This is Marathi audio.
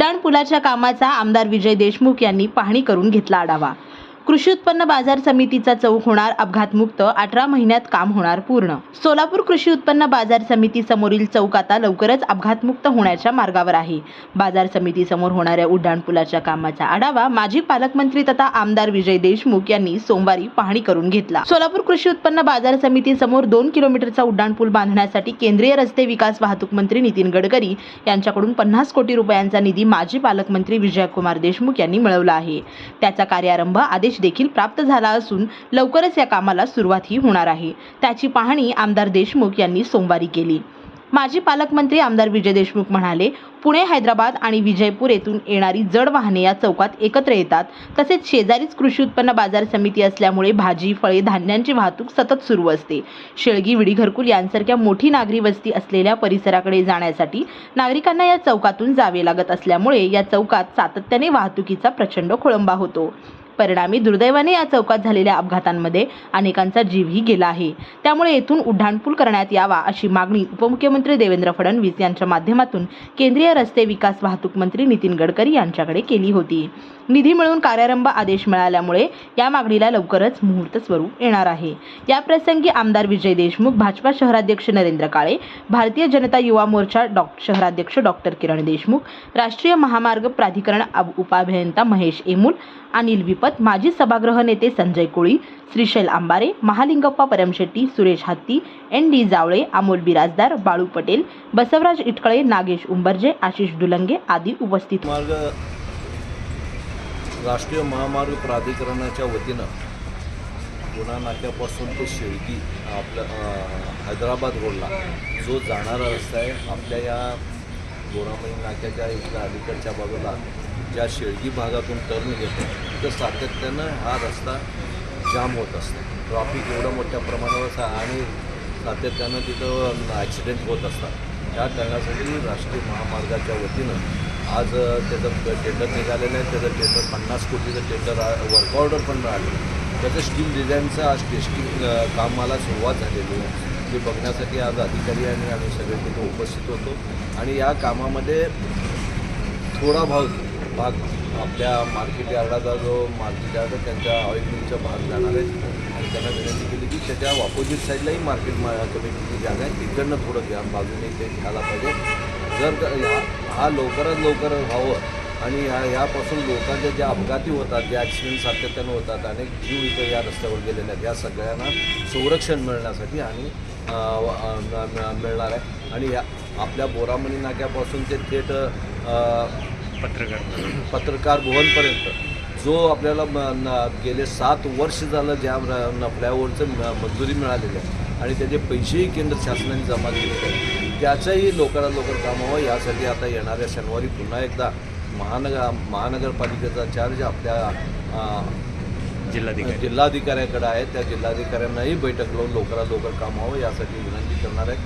उड्डाणपुलाच्या कामाचा आमदार विजय देशमुख यांनी पाहणी करून घेतला आढावा. कृषी उत्पन्न बाजार समितीचा चौक होणार अपघातमुक्त अठरा महिन्यात काम होणार पूर्ण. सोलापूर कृषी उत्पन्न बाजार समिती समोरील चौक आता लवकरच अपघातमुक्त होण्याच्या मार्गावर आहे. बाजार समिती समोर होणाऱ्या उड्डाणपुलाच्या कामाचा आढावा माजी पालकमंत्री तथा आमदार विजय देशमुख यांनी सोमवारी पाहणी करून घेतला. सोलापूर कृषी उत्पन्न बाजार समिती समोर दोन किलोमीटरचा उड्डाणपूल बांधण्यासाठी केंद्रीय रस्ते विकास वाहतूक मंत्री नितीन गडकरी यांच्याकडून पन्नास कोटी रुपयांचा निधी माजी पालकमंत्री विजयकुमार देशमुख यांनी मिळवला आहे. त्याचा कार्यारंभ आदेश देखील प्राप्त झाला असून लवकरच या कामाला सुरुवातही होणार आहे. त्याची पाहणी आमदार देशमुख यांनी सोमवारी केली. माजी पालकमंत्री आमदार विजय देशमुख म्हणाले पुणे हैदराबाद आणि विजयपूर येथून येणारी जड वाहने या चौकात एकत्र येतात. तसेच शेजारीच कृषी उत्पन्न बाजार समिती असल्यामुळे भाजी फळे धान्यांची वाहतूक सतत सुरू असते. शेळगी विडी घरकुल यांसारख्या मोठी नागरी वस्ती असलेल्या परिसराकडे जाण्यासाठी नागरिकांना या चौकातून जावे लागत असल्यामुळे या चौकात सातत्याने वाहतुकीचा प्रचंड खोळंबा होतो. परिणामी दुर्दैवाने या चौकात झालेल्या अपघातांमध्ये अनेकांचा जीवही गेला आहे. त्यामुळे येथून उड्डाणपूल करण्यात यावा अशी मागणी उपमुख्यमंत्री देवेंद्र फडणवीस यांच्या माध्यमातून केंद्रीय रस्ते विकास वाहतूक मंत्री नितीन गडकरी यांच्याकडे केली होती. निधी मिळून कार्यारंभ आदेश मिळाल्यामुळे या मागणीला लवकरच मुहूर्त स्वरूप येणार आहे. या प्रसंगी आमदार विजय देशमुख भाजपा शहराध्यक्ष नरेंद्र काळे भारतीय जनता युवा मोर्चा डॉ शहराध्यक्ष डॉक्टर किरण देशमुख राष्ट्रीय महामार्ग प्राधिकरण अब- उपाभियंता महेश एमूल अनिल विपत माजी सभागृह नेते संजय कोळी श्रीशैल आंबारे महालिंगप्पा परमशेट्टी सुरेश हत्ती एन डी जावळे अमोल बिराजदार बाळू पटेल बसवराज इटकळे नागेश उंबरजे आशिष डुलंगे आदी उपस्थित मार्ग राष्ट्रीय महामार्ग प्राधिकरणाच्या वतीनं पुणा नाक्यापासून ते शेळकी आपल्या हैदराबाद रोडला जो जाणारा रस्ता आहे आपल्या या गोरामणी नाक्याच्या इथल्या अलीकडच्या बाजूला ज्या शेळकी भागातून टर्न घेतो तर सातत्यानं हा रस्ता जाम होत असतो. ट्रॉफिक एवढं मोठ्या प्रमाणावर आणि सातत्यानं तिथं ॲक्सिडेंट होत असतात. त्या कारणासाठी राष्ट्रीय महामार्गाच्या वतीनं आज त्याचं टेंडर निघालेलं आहे. त्याचं टेंडर पन्नास कोटीचं टेंडर वर्क ऑर्डर पण मिळालं त्याचं स्टील डिझाईनचं आज टेस्टिंग कामाला सुरुवात झालेली आहे. ते बघण्यासाठी आज अधिकारी आणि आम्ही सगळे तिथे उपस्थित होतो. आणि या कामामध्ये थोडा भाग भाग आपल्या मार्केट यार्डाचा जो मार्केट यार्ड आहे, त्यांच्या ऑइल मिलचा भाग जाणार आहे. आणि त्यांना विनंती केली की त्याच्या ऑपोजिट साईडलाही मार्केट मा कमिटीची जागा आहे तिकडनं थोडं घ्या बाजूने ते घ्यायला पाहिजे. जर हा लवकरात लवकर व्हावं आणि ह्या यापासून लोकांच्या ज्या अपघाती होतात जे ॲक्सिडेंट सातत्यानं होतात अनेक जीव इथं या रस्त्यावर गेलेले आहेत. या सगळ्यांना संरक्षण मिळण्यासाठी आणि मिळणार आहे. आणि या आपल्या बोरामणी नाक्यापासून ते थेट पत्रकार पत्रकार भवनपर्यंत. जो आपल्याला म- न- गेले सात वर्ष झालं ज्या र- न- फ्लायओव्हरचं म- मंजुरी मिळालेली आहे आणि त्याचे पैसेही केंद्र शासनाने जमा केलेले आहेत. त्याचंही लवकरात लवकर काम व्हावं यासाठी आता येणाऱ्या शनिवारी पुन्हा एकदा महानगर महानगरपालिकेचा चार्ज आपल्या अं, जिल्हाधिकारी. जिल्हाधिकाऱ्याकडे आहे. त्या जिल्हाधिकाऱ्यांनाही बैठक लावून लवकरात लवकर काम व्हावं यासाठी विनंती करणार आहे.